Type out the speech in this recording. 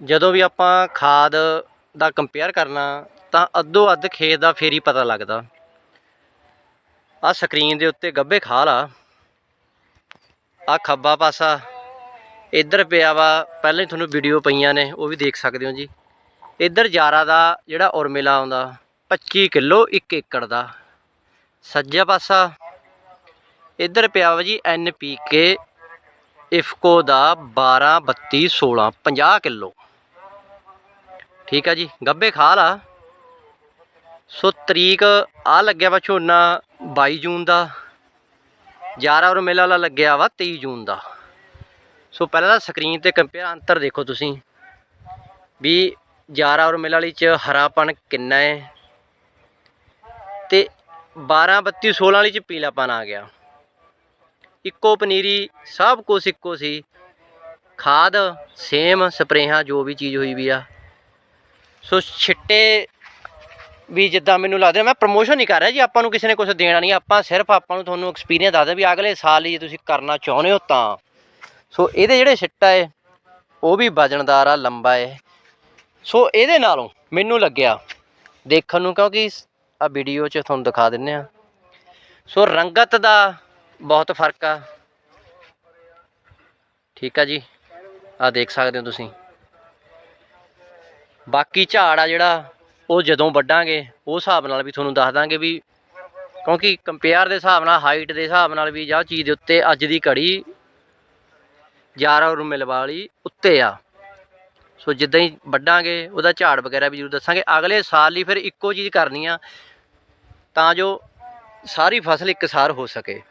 ਜਦੋਂ ਵੀ ਆਪਾਂ ਖਾਦ ਦਾ ਕੰਪੇਅਰ ਕਰਨਾ, ਤਾਂ ਅੱਧੋ ਅੱਧ ਖੇਤ ਦਾ ਫੇਰ ਹੀ ਪਤਾ ਲੱਗਦਾ। ਆ ਸਕਰੀਨ ਦੇ ਉੱਤੇ ਗੱਬੇ ਖਾਲ ਆ। ਆ ਖੱਬਾ ਪਾਸਾ ਇੱਧਰ ਪਿਆ ਵਾ, ਪਹਿਲਾਂ ਹੀ ਤੁਹਾਨੂੰ ਵੀਡੀਓ ਪਈਆਂ ਨੇ, ਉਹ ਵੀ ਦੇਖ ਸਕਦੇ ਹੋ ਜੀ। ਇੱਧਰ ਜਾਰਾ ਦਾ ਜਿਹੜਾ ਉਰਮਿਲਾ ਆਉਂਦਾ 25 ਕਿਲੋ 1 ਏਕੜ ਦਾ। ਸੱਜਾ ਪਾਸਾ ਇੱਧਰ ਪਿਆ ਵਾ ਜੀ ਐਨ ਪੀ ਕੇ ਇਫਕੋ ਦਾ 12 32 16 50 ਕਿਲੋ। ਠੀਕ ਆ ਜੀ, ਗੱਬੇ ਖਾਲ ਆ। ਸੋ ਤਰੀਕ ਆ ਲੱਗਿਆ ਵਾ ਝੋਨਾ 22 ਜੂਨ ਦਾ। ਜਾਰਾ ਔਰ ਮੇਲਾ ਵਾਲਾ ਲੱਗਿਆ ਵਾ 23 ਜੂਨ ਦਾ। ਸੋ ਪਹਿਲਾਂ ਤਾਂ ਸਕਰੀਨ ਤੇ ਕੰਪੇਅਰ ਅੰਤਰ ਦੇਖੋ ਤੁਸੀਂ ਵੀ ਜਾਰਾ ਔਰ ਮੇਲਾ ਵਾਲੀ ਚ ਹਰਾਪਣ ਕਿੰਨਾ ਹੈ। ਤੇ 12 32 16 ਵਾਲੀ ਚ ਪੀਲਾਪਨ ਆ ਗਿਆ। ਇੱਕੋ ਪਨੀਰੀ ਸਭ ਕੁਛ ਇੱਕੋ ਸੀ। ਖਾਦ, ਸੇਮ, ਸਪਰੇਹਾਂ, ਜੋ ਵੀ ਚੀਜ਼ ਹੋਈ ਵੀ ਆ। ਸੋ ਛਿੱਟੇ ਵੀ ਜਿੱਦਾਂ ਮੈਨੂੰ ਲੱਗਦਾ, ਮੈਂ ਪ੍ਰਮੋਸ਼ਨ ਨਹੀਂ ਕਰ ਰਿਹਾ ਜੀ, ਆਪਾਂ ਨੂੰ ਕਿਸੇ ਨੇ ਕੁਝ ਦੇਣਾ ਨਹੀਂ। ਆਪਾਂ ਸਿਰਫ ਆਪਾਂ ਨੂੰ ਤੁਹਾਨੂੰ ਐਕਸਪੀਰੀਅੰਸ ਦੱਸਦੇ ਵੀ ਅਗਲੇ ਸਾਲ ਲਈ ਜੇ ਤੁਸੀਂ ਕਰਨਾ ਚਾਹੁੰਦੇ ਹੋ ਤਾਂ। ਸੋ ਇਹਦੇ ਜਿਹੜੇ ਛਿੱਟਾ ਏ ਉਹ ਵੀ ਵਜਨਦਾਰ ਆ, ਲੰਬਾ ਏ ਸੋ ਇਹਦੇ ਨਾਲੋਂ ਮੈਨੂੰ ਲੱਗਿਆ, ਦੇਖਣ ਨੂੰ ਕਿਉਂਕਿ ਆ ਵੀਡੀਓ 'ਚ ਤੁਹਾਨੂੰ ਦਿਖਾ ਦਿੰਨੇ ਆ। ਸੋ ਰੰਗਤ ਦਾ ਬਹੁਤ ਫ਼ਰਕ ਆ। ਠੀਕ ਆ ਜੀ। ਆ ਦੇਖ ਸਕਦੇ ਹੋ ਤੁਸੀਂ। ਬਾਕੀ ਝਾੜ ਆ ਜਿਹੜਾ, ਉਹ ਜਦੋਂ ਵੱਢਾਂਗੇ, ਉਹ ਹਿਸਾਬ ਨਾਲ ਵੀ ਤੁਹਾਨੂੰ ਦੱਸ ਦਾਂਗੇ ਵੀ, ਕਿਉਂਕਿ ਕੰਪੇਅਰ ਦੇ ਹਿਸਾਬ ਨਾਲ ਹਾਈਟ ਦੇ ਹਿਸਾਬ ਨਾਲ ਵੀ ਜਾਂ ਚੀਜ਼ ਦੇ ਉੱਤੇ ਅੱਜ ਦੀ ਘੜੀ 11 ਰੁਮਿਲ ਵਾਲੀ ਉੱਤੇ ਆ। ਸੋ ਜਿੱਦਾਂ ਹੀ ਵੱਢਾਂਗੇ, ਉਹਦਾ ਝਾੜ ਵਗੈਰਾ ਵੀ ਜ਼ਰੂਰ ਦੱਸਾਂਗੇ। ਅਗਲੇ ਸਾਲ ਲਈ ਫਿਰ ਇੱਕੋ ਚੀਜ਼ ਕਰਨੀ ਆ, ਤਾਂ ਜੋ ਸਾਰੀ ਫਸਲ ਇੱਕਸਾਰ ਹੋ ਸਕੇ।